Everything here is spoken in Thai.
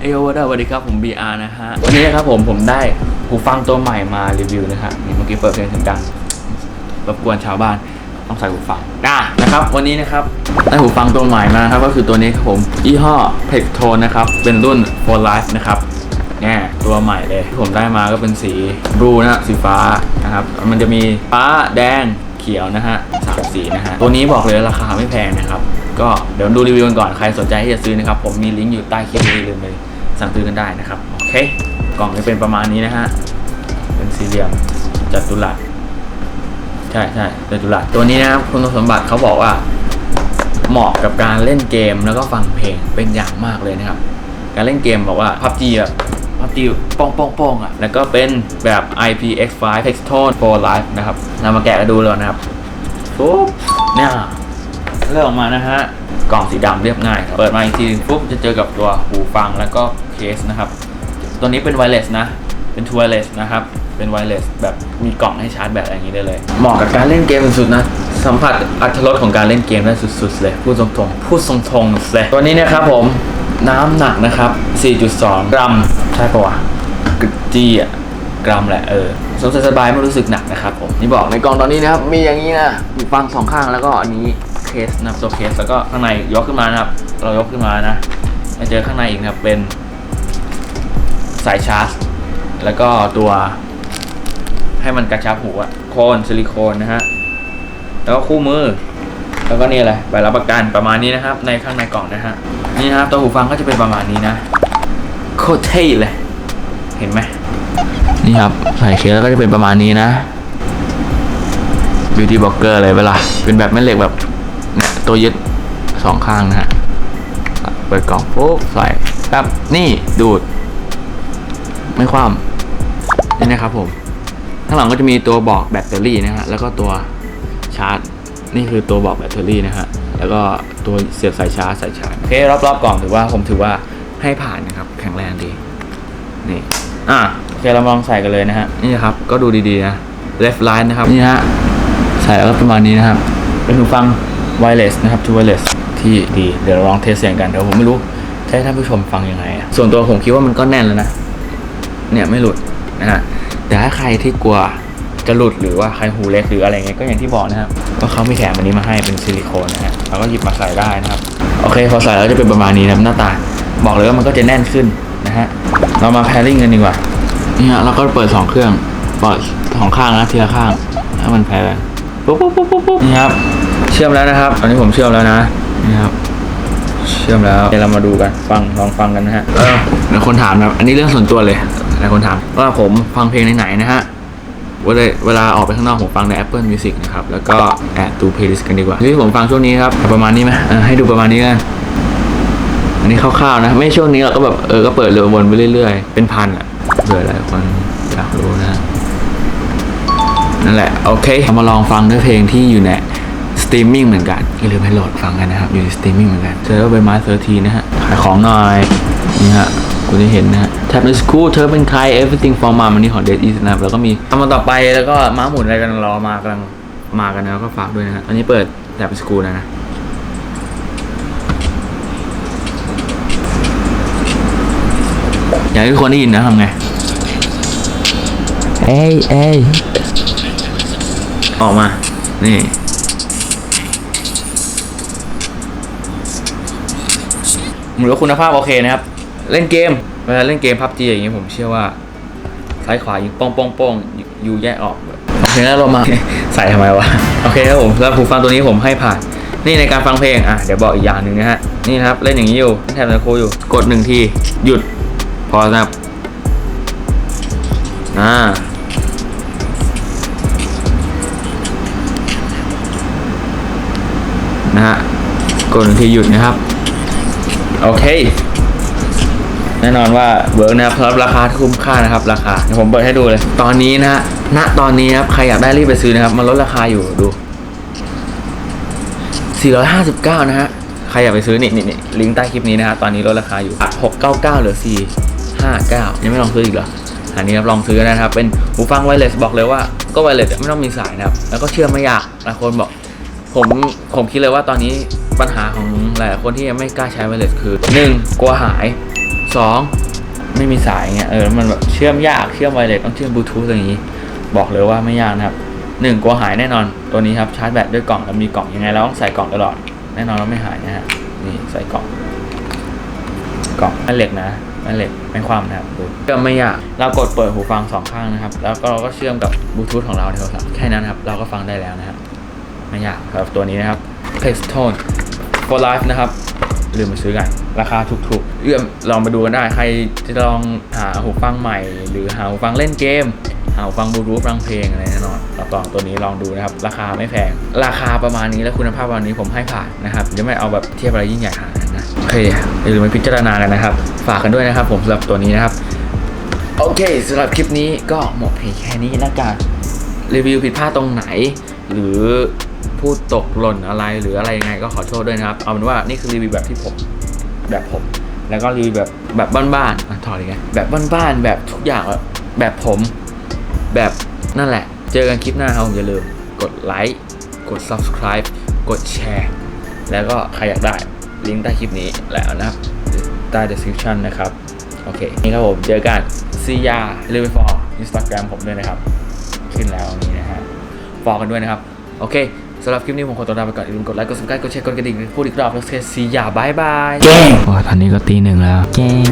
เอยวัสดีครับ ผม BR นะฮะ วันนี้นะครับผมผมได้หูฟังตัวใหม่มารีวิวนะฮะนี่เมื่อกี้เปิดเพลงเสียงดังรบกวนชาวบ้านต้องใส่หูฟังอะนะครับ วันนี้นะครับได้หูฟังตัวใหม่มาครับก็คือตัวนี้ครับผมยี่ห้อ p e c t o n นะครับ เป็นรุ่น for life นะครับเนี่ยตัวใหม่เลยที่ผมได้มาก็เป็นสีบลูนะสีฟ้านะครับ มันจะมีฟ้าแดงเขียวนะฮะสามสีนะฮะ ตัวนี้บอกเลยราคาไม่แพงนะครับ ก็เดี๋ยวดูรีวิวกันก่อนใครสนใจที่จะซื้อนะครับ ผมมีลิงก์อยู่ใต้คลิปนี้ลืมไป สั่งซื้อกันได้นะครับ โอเค กล่องจะเป็นประมาณนี้นะฮะ เป็นสี่เหลี่ยมจัตุรัส ใช่ใช่จัตุรัส ตัวนี้นะครับคุณสมบัติเขาบอกว่าเหมาะกับการเล่นเกมแล้วก็ฟังเพลงเป็นอย่างมากเลยนะครับ การเล่นเกมบอกว่า PUBG แบบ PUBG ป้องป้องป้องอะ แล้วก็เป็นแบบ IPX5 Hextone for Life นะครับนำมาแกะกันดูเลยนะครับปุ๊บเนี่ยเลือกออกมานะฮะ กล่องสีดำเรียบง่ายครับเปิดมาอีกทีหนึงปุ๊บจะเจอกับตัวหูฟังแล้วก็เคสนะครับ ตัวนี้เป็นไวเลสนะ เป็นทูไวเลสนะครับ เป็นไวเลสแบบมีกล่องให้ชาร์จแบตอะไรอย่างนี้ได้เลย เหมาะกับการเล่นเกมสุดๆนะ สัมผัสอัตรรสของการเล่นเกมได้สุดๆเลยพูดตรงๆพูดตรงๆเลยตัวนี้นะครับผมน้ำหนักนะครับ 4.2 กรัม ใช่ปะวะกจีอะกรัมแหละเออสบายสบายไม่รู้สึกหนักนะครับผม นี่บอกในกล่องตอนนี้นะครับ มีอย่างนี้นะฟังสองข้างแล้วก็อันนี้ เคสนะครับตัวเคสแล้วก็ข้างในยกขึ้นมานะครับ เรายกขึ้นมานะมาเจอข้างในอีกนะครับเป็นสายชาร์จ แล้วก็ตัวให้มันกระชับหูอะโคนซิลิโคนนะฮะ แล้วก็คู่มือ แล้วก็นี่อะไรใบรับประกันประมาณนี้นะครับ ในข้างในกล่องนะฮะ นี่นะครับตัวหูฟังก็จะเป็นประมาณนี้นะ โคตรเท่เลย เห็นไหมนี่ครับใส่เคสแล้วก็จะเป็นประมาณนี้นะ beauty blocker เลยเวลาเป็นแบบแม่เหล็กแบบ ตัวยึดสองข้างนะฮะเปิดกล่องปุ๊บใส่ครับนี่ดูด ไม่คว่ำนี่นะครับผมข้างหลังก็จะมีตัวบอกแบตเตอรี่นะฮะแล้วก็ตัวชาร์จ นี่คือตัวบอกแบตเตอรี่นะฮะแล้วก็ตัวเสียบสายชาร์จสายชาร์จโอเครอบๆกล่องถือว่าผมถือว่าให้ผ่านนะครับแข็งแรงดีนี่อะโอเคเรามาลองใส่กันเลยนะฮะนี่ครับก็ดูดีๆนะ left line นะครับนี่ฮะใส่แล้วประมาณนี้นะครับ เป็นหูฟัง wireless นะครับ to wireless ที่ดีเดี๋ยวลองเทสเสียงกันเดี๋ยวผมไม่รู้จะให้ท่านผู้ชมฟังยังไงอะส่วนตัวผมคิดว่ามันก็แน่นแล้วนะ เนี่ยไม่หลุดนะฮะแต่ถ้าใครที่กลัวจะหลุดหรือว่าใครหูเล็กหรืออะไรเงี้ยก็อย่างที่บอกนะครับว่าเขามีแถมอันนี้มาให้เป็นซิลิโคนนะฮะเราก็หยิบมาใส่ได้นะครับ โอเคพอใส่แล้วจะเป็นประมาณนี้นะหน้าตา บอกเลยว่ามันก็จะแน่นขึ้นนะฮะเรามาแพริ่งกันดีกว่าเนี่ฮะเราก็เปิดสองเครื่องเปิดสองข้างนะทีละข้างให้มันแพรกันปุ๊บปุ๊บปุ๊บปุ๊บนี่ครับ ชื่อมแล้วนะครับ ตอนนี้ผมเชื่อมแล้วนะนี่ครับ เชื่อมแล้วเดี๋ยวเรามาดูกัน ฟังลองฟังกันนะฮะเออหลายคนถามนะครับ อันนี้เรื่องส่วนตัวเลยหลายคนถามว่าผมฟังเพลงไหนๆนะฮะเวลาเวลาออกไปข้างนอกผมฟังใน Apple Music นะครับ แล้วก็แอบดูเพลย์ลิสต์กันดีกว่าที่ผมฟังช่วงนี้ครับ ประมาณนี้ไหมเออให้ดูประมาณนี้กันอันนี้คร่าวๆนะ ไม่ช่วงนี้เราก็แบบเออก็เปิดเรือวนไปเรื่อยๆ เป็นพันอะเผื่อหลายคนอยากรู้นะ นั่นแหละ โอเคเรามาลองฟังด้วยเพลงที่อยู่ในส ตรีมมิ่งเหมือนกันอย่าลืมให้โหลดฟังกันนะครับ อยู่ในสตรีมมิ่งเหมือนกันเจอว่าใบไม้เซอร์ทีนะฮะขายของหน่อยนี่ฮะคุณจะเห็นนะฮะ Tap in School เธอเป็นใคร Everything for Mom อันนี้ของ Dead East นะครับแล้วก็มีทำมาต่อไปแล้วก็ม้าหมุนอะไรกันรอมากำลังมากันนะก็ฝากด้วยนะฮะอันนี้เปิด Tap in School นะนะอยากให้ทุกคนได้ยินนะทำไง เอ้ยเอ้ยออกมา นี่ หมือว่าคุณภาพโอเคนะครับ เล่นเกมเวลาเล่นเกมพับจีอย่างนี้ผมเชื่อว่าซ้ายขวายิงป้องป้องป้องอยู่แยกออกโอเคแล้วเรามาใส่ทำไมวะโอเคครับผมแล้วหูฟังตัวนี้ผมให้ผ่าน นี่ในการฟังเพลงอะเดี๋ยวบอกอีกอย่างหนึ่งนะฮะนี่นะครับเล่นอย่างนี้อยู่แทบจะโคอยู่กดหนึ่งทีหยุดพอนะครับอ่านะฮะกดหนึ่งทีหยุดนะครับ โอเค แน่นอนว่าเวิร์กนะครับรับราคาคุ้มค่านะครับ ราคาเดี๋ยวผมเปิดให้ดูเลย ตอนนี้นะฮะณตอนนี้ครับใครอยากได้รีบไปซื้อนะครับ มันลดราคาอยู่ดู 459 นะฮะใครอยากไปซื้อนี่นี่นี่ลิงก์ใต้คลิปนี้นะฮะตอนนี้ลดราคาอยู่ 699 เหลือ 459 ยังไม่ลองซื้ออีกเหรออันนี้ครับลองซื้อนะครับ เป็นหูฟังไวเลสบอกเลยว่าก็ไวเลสไม่ต้องมีสายนะครับ แล้วก็เชื่อมไม่ยากหลายคนบอก ผมผมคิดเลยว่าตอนนี้ปัญหาของหลายคนที่ยังไม่กล้าใช้ไวเลสคือ 1. กลัวหายสองไม่มีสายเงี้ยเออมันแบบเชื่อมยากเชื่อมไวเลสต้องเชื่อมบลูทูธอะไรอย่างงี้ บอกเลยว่าไม่ยากนะครับหนึ่งกลัวหายแน่นอนตัวนี้ครับชาร์จแบตด้วยกล่องแล้วมีกล่องยังไงเราต้องใส่กล่องตลอด แน่นอนว่าไม่หายนะฮะนี่ใส่กล่องกล่องแม่เหล็กนะแม่เหล็กไม่ความนะครับดูก็ไม่ยากเรากดเปิดหูฟังสองข้างนะครับ แล้วก็เราก็เชื่อมกับบลูทูธของเราในโทรศัพท์แค่นั้นครับเราก็ฟังได้แล้วนะครับ ไม่ยากครับตัวนี้นะครับ Pextone for Life นะครับ ลืมมาซื้อกัน ราคาถูกๆเอื้อมลองมาดูกันได้ ใครจะลองหาหูฟังใหม่ หรือหาหูฟังเล่นเกม หาหูฟังบลูทูธฟังเพลงอะไรแน่นอนรับรองตัวนี้ลองดูนะครับ ราคาไม่แพง ราคาประมาณนี้และคุณภาพประมาณนี้ผมให้ผ่านนะครับจะไม่เอาแบบเทียบอะไรยิ่งใหญ่ขนาดนั้นนะโอเคอย่าลืมไปพิจารณากันนะครับ ฝากกันด้วยนะครับ ผมสำหรับตัวนี้นะครับโอเคสำหรับคลิปนี้ก็หมดเพียงแค่นี้ละกันรีวิวผิดพลาดตรงไหน หรือ พูดตกหล่นอะไรหรืออะไรยังไงก็ขอโทษด้วยนะครับ เอาเป็นว่านี่คือรีวิวแบบที่ผมแบบผม แล้วก็รีวิวแบบแบบบ้านๆอะถอดอีกไงแบบบ้านๆแบบทุกอย่างแบบแบบผมแบบนั่นแหละ เจอกันคลิปหน้าครับผมอย่าลืมกดไลค์กด subscribe กดแชร์ แล้วก็ใครอยากได้ลิงก์ใต้คลิปนี้แล้วนะครับใต้ description นะครับ โอเค นี่ครับผม เจอกันซียาเรเวฟอร์อินสตาแกรมผมด้วยนะครับ ขึ้นแล้วนี่นะฮะฟอลกันด้วยนะครับ โอเค สำหรับคลิปนี้ผมขอตัวลาไปก่อนอย่าลืมกดไลค์กด subscribe กดแชร์กดกระดิ่งพูดอีกรอบแล้วซียาบายบายเก้งโอ้ตอนนี้ก็ตีหนึ่งแล้วเก้ง